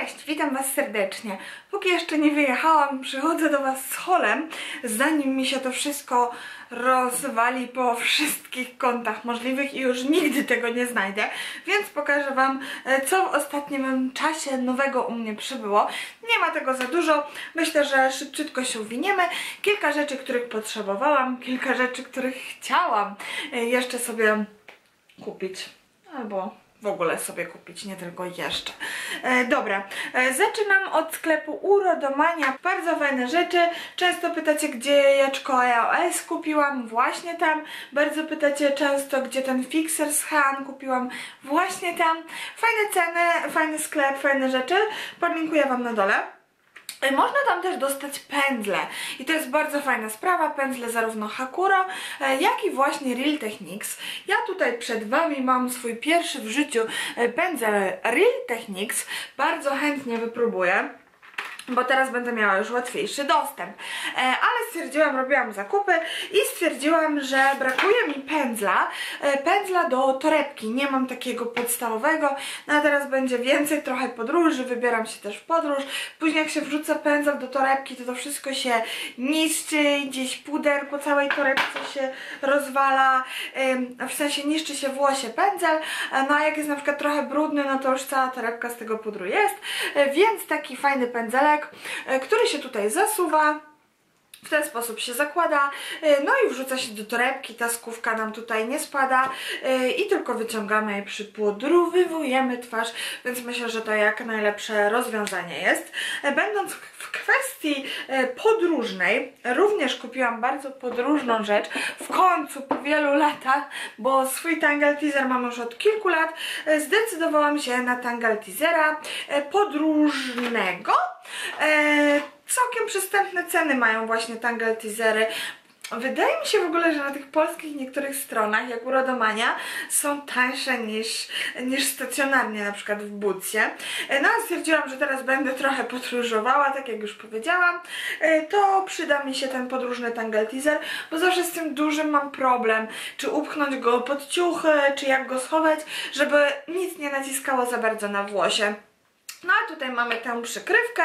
Cześć, witam Was serdecznie. Póki jeszcze nie wyjechałam, przychodzę do Was z holem, zanim mi się to wszystko rozwali po wszystkich kątach możliwych i już nigdy tego nie znajdę, więc pokażę Wam, e, co w ostatnim czasie nowego u mnie przybyło. Nie ma tego za dużo, myślę, że szybciutko się uwiniemy. Kilka rzeczy, których potrzebowałam, kilka rzeczy, których chciałam e, jeszcze sobie kupić albo w ogóle sobie kupić, nie tylko jeszcze. E, dobra, e, zaczynam od sklepu Urodomania. Bardzo fajne rzeczy. Często pytacie, gdzie jajeczko iOS kupiłam. Właśnie tam. Bardzo pytacie często, gdzie ten fixer z Han kupiłam. Właśnie tam. Fajne ceny, fajny sklep, fajne rzeczy. Podlinkuję Wam na dole. Można tam też dostać pędzle. I to jest bardzo fajna sprawa, pędzle zarówno Hakuro, e, jak i właśnie Real Techniques. Ja tutaj przed Wami mam swój pierwszy w życiu e, pędzel Real Techniques, bardzo chętnie wypróbuję bo teraz będę miała już łatwiejszy dostęp. E, ale stwierdziłam, robiłam zakupy i stwierdziłam, że brakuje mi pędzla, e, pędzla do torebki. Nie mam takiego podstawowego, no a teraz będzie więcej trochę podróży, wybieram się też w podróż. Później jak się wrzuca pędzel do torebki, to to wszystko się niszczy, gdzieś puder po całej torebce się rozwala, w sensie niszczy się włosie pędzel, e, no a jak jest na przykład trochę brudny, no to już cała torebka z tego pudru jest, więc taki fajny pędzelek, który się tutaj zasuwa. W ten sposób się zakłada, e, no i wrzuca się do torebki, ta skówka nam tutaj nie spada e, i tylko wyciągamy i przypudrowywujemy twarz, więc myślę, że to jak najlepsze rozwiązanie jest. E, Będąc w kwestii podróżnej, również kupiłam bardzo podróżną rzecz, w końcu po wielu latach, bo swój Tangle Teaser mam już od kilku lat, zdecydowałam się na Tangle Teasera podróżnego. Całkiem przystępne ceny mają właśnie Tangle Teasery. Wydaje mi się w ogóle, że na tych polskich niektórych stronach, jak Urodomania, są tańsze niż, niż stacjonarnie, na przykład w Butsie. E, No stwierdziłam, że teraz będę trochę podróżowała, tak jak już powiedziałam, e, to przyda mi się ten podróżny Tangle Teaser, bo zawsze z tym dużym mam problem, czy upchnąć go pod ciuchy, czy jak go schować, żeby nic nie naciskało za bardzo na włosie. No a tutaj mamy tę przykrywkę,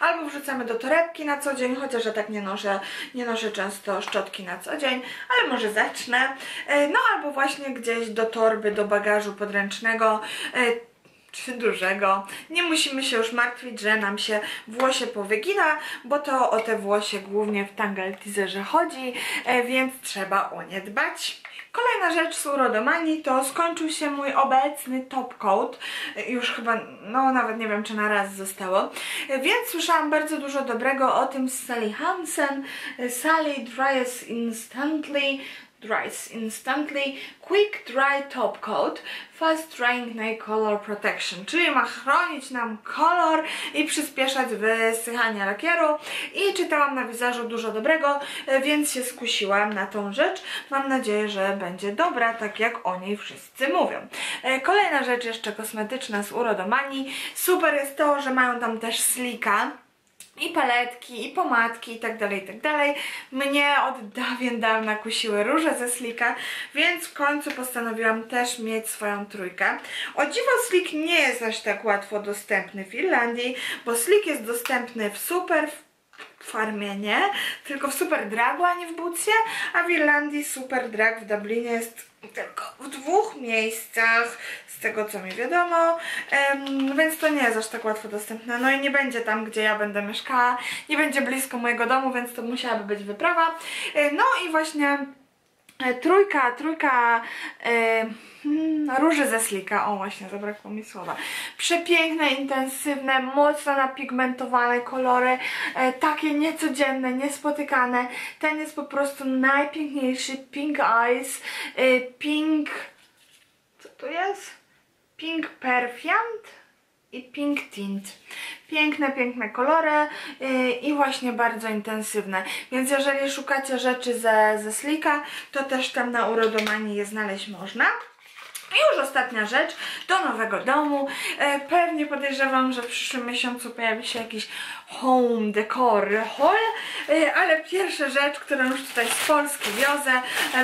albo wrzucamy do torebki na co dzień, chociaż ja tak nie noszę, nie noszę często szczotki na co dzień, ale może zacznę. E, No albo właśnie gdzieś do torby, do bagażu podręcznego, e, czy dużego. Nie musimy się już martwić, że nam się włosie powygina, bo to o te włosie głównie w Tangle Teaserze chodzi, e, więc trzeba o nie dbać. Kolejna rzecz z Urodomanii to skończył się mój obecny top coat. E, Już chyba, no nawet nie wiem czy na raz zostało. E, Więc słyszałam bardzo dużo dobrego o tym z Sally Hansen. Sally Dries Instantly dries instantly. Quick dry top coat. Fast drying night color protection czyli ma chronić nam kolor i przyspieszać wysychanie lakieru. I czytałam na wizerzu dużo dobrego więc się skusiłam na tą rzecz. Mam nadzieję, że będzie dobra tak jak o niej wszyscy mówią. E, kolejna rzecz jeszcze kosmetyczna z Urodomanii super jest to, że mają tam też slika i paletki, i pomadki, i tak dalej, i tak dalej. Mnie od dawien dawna kusiły róże ze Slika, więc w końcu postanowiłam też mieć swoją trójkę. O dziwo Slik nie jest aż tak łatwo dostępny w Irlandii, bo Slik jest dostępny w super farmie nie, tylko w Super Dragu, a nie w Butsie, a w Irlandii Super Drag w Dublinie jest tylko w dwóch miejscach, z tego co mi wiadomo, Em, więc to nie jest aż tak łatwo dostępne. No i nie będzie tam, gdzie ja będę mieszkała, nie będzie blisko mojego domu, więc to musiałaby być wyprawa. E, No i właśnie trójka, trójka e, hmm, róży ze slika, o właśnie, zabrakło mi słowa. Przepiękne, intensywne, mocno napigmentowane kolory, e, takie niecodzienne, niespotykane. Ten jest po prostu najpiękniejszy, Pink Eyes, e, Pink... co to jest? Pink Perfumed i Pink Tint. Piękne, piękne kolory yy, i właśnie bardzo intensywne. Więc jeżeli szukacie rzeczy ze, ze Slika, to też tam na Urodomanii je znaleźć można. Już ostatnia rzecz, do nowego domu. E, pewnie podejrzewam, że w przyszłym miesiącu pojawi się jakiś home decor haul, e, ale pierwsza rzecz, którą już tutaj z Polski wiozę,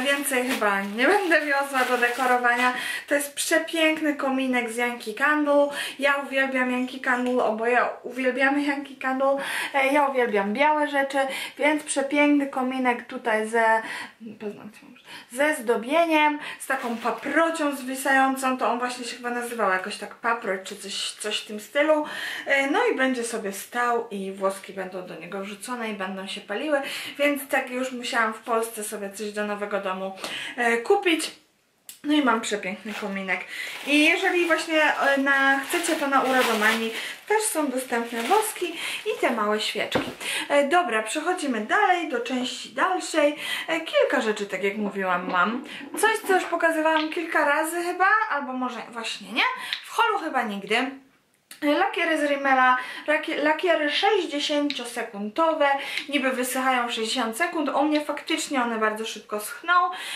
więcej chyba nie będę wiozła do dekorowania, to jest przepiękny kominek z Yankee Candle. Ja uwielbiam Yankee Candle, oboje uwielbiamy Yankee Candle. E, ja uwielbiam białe rzeczy, więc przepiękny kominek tutaj ze, ze zdobieniem, z taką paprocią zwisającą, to on właśnie się chyba nazywał jakoś tak paproć, czy coś, coś w tym stylu. E, No i będzie sobie stał i włoski będą do niego wrzucone i będą się paliły, więc tak już musiałam w Polsce sobie coś do nowego domu e, kupić. No i mam przepiękny kominek. I jeżeli właśnie e, na, chcecie to na urodomani, też są dostępne woski i te małe świeczki. E, dobra, przechodzimy dalej do części dalszej. E, kilka rzeczy, tak jak mówiłam, mam. Coś, co już pokazywałam kilka razy chyba, albo może właśnie nie. W holu chyba nigdy. Lakiery z Rimmela, laki- lakiery 60-sekundowe, niby wysychają w 60 sekund, u mnie faktycznie one bardzo szybko schną,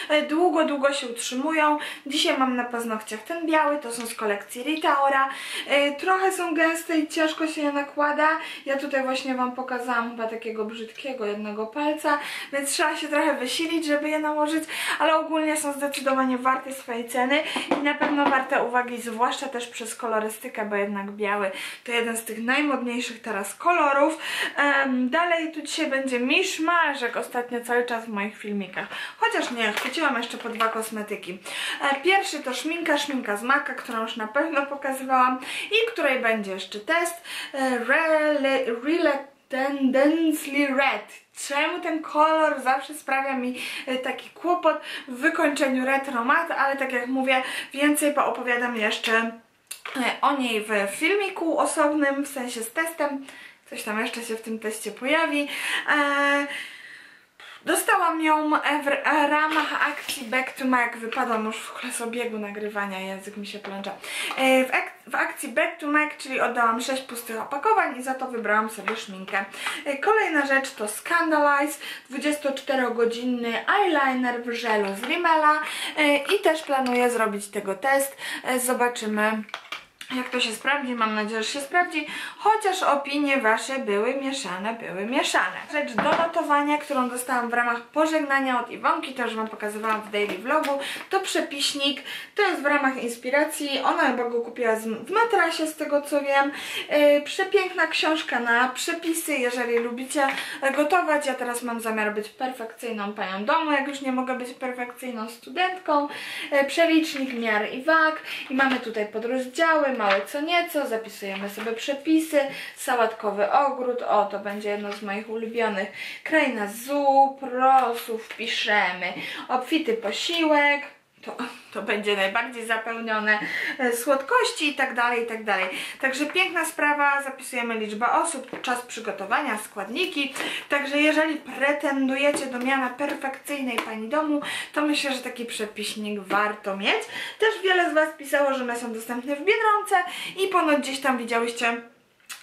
e, długo, długo się utrzymują. Dzisiaj mam na paznokciach ten biały, to są z kolekcji Ritaura, E, trochę są gęste i ciężko się je nakłada, ja tutaj właśnie Wam pokazałam chyba takiego brzydkiego jednego palca, więc trzeba się trochę wysilić, żeby je nałożyć, ale ogólnie są zdecydowanie warte swojej ceny i na pewno warte uwagi, zwłaszcza też przez kolorystykę, bo jednak biały to jeden z tych najmodniejszych teraz kolorów. Em, dalej tu dzisiaj będzie miszmasz, jak ostatnio cały czas w moich filmikach. Chociaż nie, chwyciłam jeszcze po dwa kosmetyki. E, pierwszy to szminka, szminka z Maka, którą już na pewno pokazywałam i której będzie jeszcze test. E, Rele, Rele Tendensely Red. Czemu ten kolor zawsze sprawia mi e, taki kłopot w wykończeniu retro mat, ale tak jak mówię, więcej poopowiadam jeszcze o niej w filmiku osobnym, w sensie z testem. Coś tam jeszcze się w tym teście pojawi. E, Dostałam ją w ramach akcji Back to Mac. Wypadłam już w ogóle z obiegu nagrywania, język mi się plącza. E, W, ak w akcji Back to Mac, czyli oddałam 6 pustych opakowań i za to wybrałam sobie szminkę. E, Kolejna rzecz to Scandalize, 24-godzinny eyeliner w żelu z Rimmela E, i też planuję zrobić tego test. Zobaczymy jak to się sprawdzi, mam nadzieję, że się sprawdzi, chociaż opinie wasze były mieszane, były mieszane. Rzecz do notowania, którą dostałam w ramach pożegnania od Iwonki, to już wam pokazywałam w daily vlogu, to przepiśnik, to jest w ramach inspiracji, ona chyba go kupiła w matrasie z tego co wiem, yy, przepiękna książka na przepisy, jeżeli lubicie gotować, ja teraz mam zamiar być perfekcyjną panią domu, jak już nie mogę być perfekcyjną studentką, yy, przelicznik miar i wag. I mamy tutaj podrozdziały, małe co nieco, zapisujemy sobie przepisy, sałatkowy ogród, o to będzie jedno z moich ulubionych, kraina zup, rosów, piszemy, obfity posiłek, to, to będzie najbardziej zapełnione e, słodkości i tak dalej, i tak dalej. Także piękna sprawa, zapisujemy liczbę osób, czas przygotowania, składniki. Także jeżeli pretendujecie do miana perfekcyjnej pani domu, to myślę, że taki przepiśnik warto mieć. Też wiele z Was pisało, że one są dostępne w Biedronce i ponoć gdzieś tam widziałyście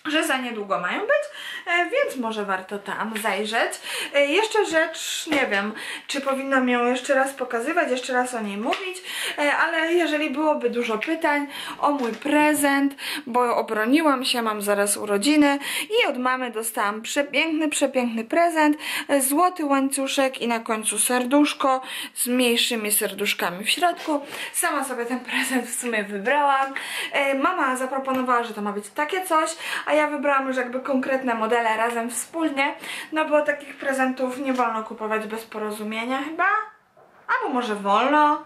że za niedługo mają być, e, więc może warto tam zajrzeć. E, Jeszcze rzecz, nie wiem, czy powinnam ją jeszcze raz pokazywać, jeszcze raz o niej mówić, e, ale jeżeli byłoby dużo pytań o mój prezent, bo obroniłam się, mam zaraz urodziny i od mamy dostałam przepiękny, przepiękny prezent, złoty łańcuszek i na końcu serduszko z mniejszymi serduszkami w środku. Sama sobie ten prezent w sumie wybrałam. Mama zaproponowała, że to ma być takie coś, a ja wybrałam już jakby konkretne modele razem wspólnie, no bo takich prezentów nie wolno kupować bez porozumienia chyba, albo może wolno,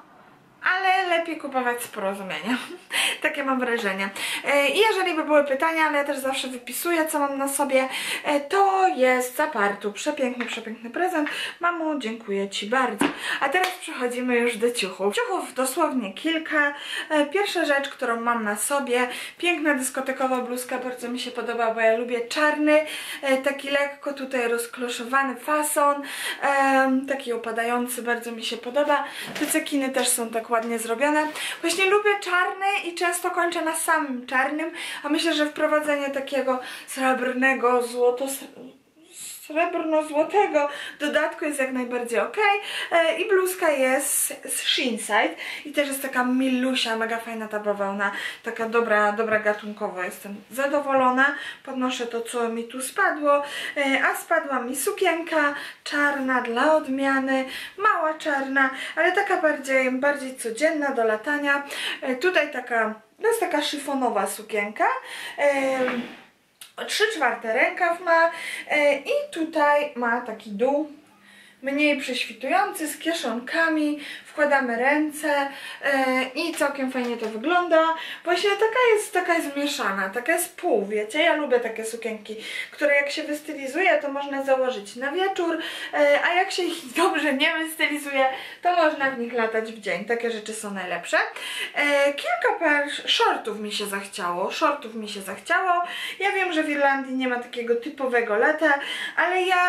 ale lepiej kupować z porozumienia. Takie mam wrażenie. E, I jeżeli by były pytania, ale ja też zawsze wypisuję, co mam na sobie, e, to jest zapartu. Przepiękny, przepiękny prezent. Mamo, dziękuję Ci bardzo. A teraz przechodzimy już do ciuchów. Ciuchów dosłownie kilka. E, Pierwsza rzecz, którą mam na sobie, piękna dyskotekowa bluzka, bardzo mi się podoba, bo ja lubię czarny, taki lekko tutaj rozkloszowany fason, taki opadający, bardzo mi się podoba. Te cekiny też są tak ładnie zrobione. Właśnie lubię czarny i często kończę na samym czarnym, a myślę, że wprowadzenie takiego srebrnego, złoto srebrno-złotego dodatku jest jak najbardziej ok. E, I bluzka jest z Shinside i też jest taka milusia, mega fajna ta bawełna, taka dobra, dobra gatunkowo. Jestem zadowolona. Podnoszę to, co mi tu spadło, e, a spadła mi sukienka czarna dla odmiany, mała czarna, ale taka bardziej, bardziej codzienna do latania. E, Tutaj taka, to jest taka szyfonowa sukienka. Em, 3 czwarte rękaw ma e, i tutaj ma taki dół mniej prześwitujący z kieszonkami, wkładamy ręce e, i całkiem fajnie to wygląda. Właśnie taka jest, taka jest mieszana, taka jest pół, wiecie, ja lubię takie sukienki, które jak się wystylizuje, to można założyć na wieczór, e, a jak się ich dobrze nie wystylizuje, to można w nich latać w dzień, takie rzeczy są najlepsze. E, kilka par shortów mi się zachciało, shortów mi się zachciało, ja wiem, że w Irlandii nie ma takiego typowego lata, ale ja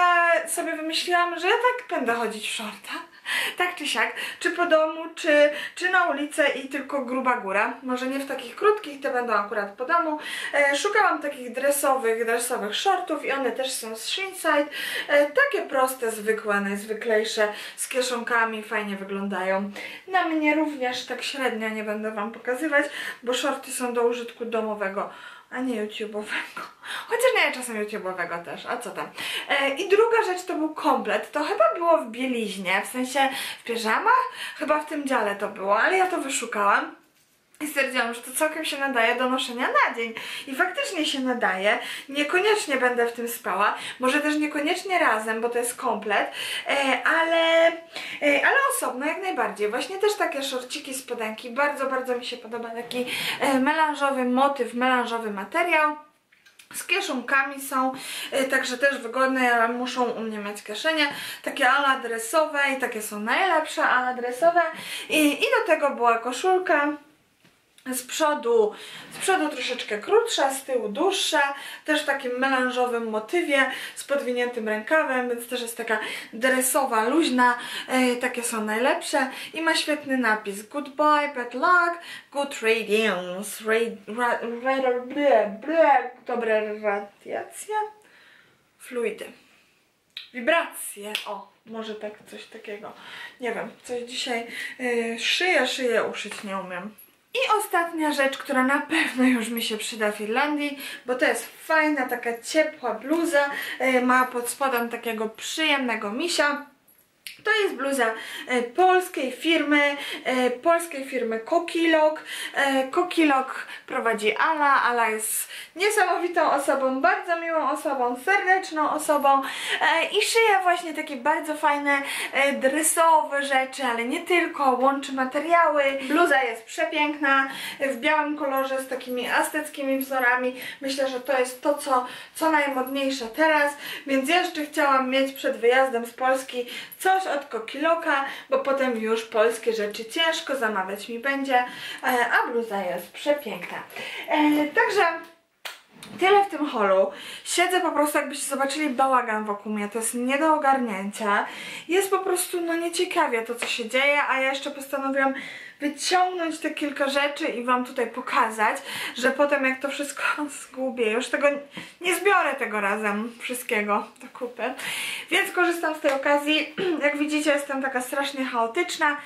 sobie wymyśliłam, że ja tak będę chodzić w shortach. Tak czy siak, czy po domu, czy, czy na ulicę i tylko gruba góra. Może nie w takich krótkich, te będą akurat po domu. E, szukałam takich dresowych, dresowych shortów i one też są z Shinside. E, takie proste, zwykłe, najzwyklejsze, z kieszonkami, fajnie wyglądają. Na mnie również tak średnio nie będę Wam pokazywać, bo shorty są do użytku domowego a nie YouTube'owego. Chociaż nie, czasem YouTube'owego też, a co tam. E, I druga rzecz to był komplet. To chyba było w bieliźnie, w sensie w piżamach? Chyba w tym dziale to było, ale ja to wyszukałam. I stwierdziłam, że to całkiem się nadaje do noszenia na dzień. I faktycznie się nadaje. Niekoniecznie będę w tym spała. Może też niekoniecznie razem, bo to jest komplet. E, ale, e, ale osobno jak najbardziej. Właśnie też takie szorciki, spodenki. Bardzo, bardzo mi się podoba taki e, melanżowy motyw, melanżowy materiał. Z kieszonkami są, także też wygodne, muszą u mnie mieć kieszenie. Takie ala dresowe i takie są najlepsze ala dresowe. I, I do tego była koszulka. Z przodu, z przodu troszeczkę krótsza, z tyłu dłuższa, też w takim melanżowym motywie, z podwiniętym rękawem, więc też jest taka dresowa, luźna, e, takie są najlepsze. I ma świetny napis. Goodbye, bad luck, good radiance, rad, ra, ra, ble, ble, dobra radiacja, fluidy, wibracje, o, może tak coś takiego, nie wiem, coś dzisiaj, e, szyję, szyję uszyć nie umiem. I ostatnia rzecz, która na pewno już mi się przyda w Irlandii, bo to jest fajna, taka ciepła bluza, e, ma pod spodem takiego przyjemnego misia. To jest bluza e, polskiej firmy, e, polskiej firmy Kokilok. E, Kokilok prowadzi Ala. Ala jest niesamowitą osobą, bardzo miłą osobą, serdeczną osobą i szyje właśnie takie bardzo fajne dresowe rzeczy, ale nie tylko, łączy materiały. Bluza jest przepiękna, w białym kolorze z takimi azteckimi wzorami. Myślę, że to jest to, co, co najmodniejsze teraz, więc jeszcze chciałam mieć przed wyjazdem z Polski coś od Kokiloka, bo potem już polskie rzeczy ciężko zamawiać mi będzie, e, a bluza jest przepiękna. E, Także tyle w tym holu. Siedzę po prostu, jakbyście zobaczyli bałagan wokół mnie, to jest nie do ogarnięcia. Jest po prostu, no nieciekawie to, co się dzieje, a ja jeszcze postanowiłam wyciągnąć te kilka rzeczy i Wam tutaj pokazać, że potem jak to wszystko zgubię, już tego nie zbiorę tego razem wszystkiego do kupy. Więc korzystam z tej okazji. Jak widzicie, jestem taka strasznie chaotyczna.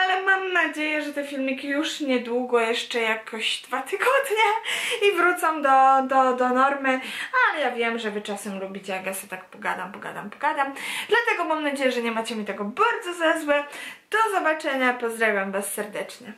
Ale mam nadzieję, że te filmiki już niedługo, jeszcze jakoś dwa tygodnie i wrócą do, do, do normy. Ale ja wiem, że wy czasem lubicie, jak ja sobie tak pogadam, pogadam, pogadam. Dlatego mam nadzieję, że nie macie mi tego bardzo za złe. Do zobaczenia, pozdrawiam was serdecznie.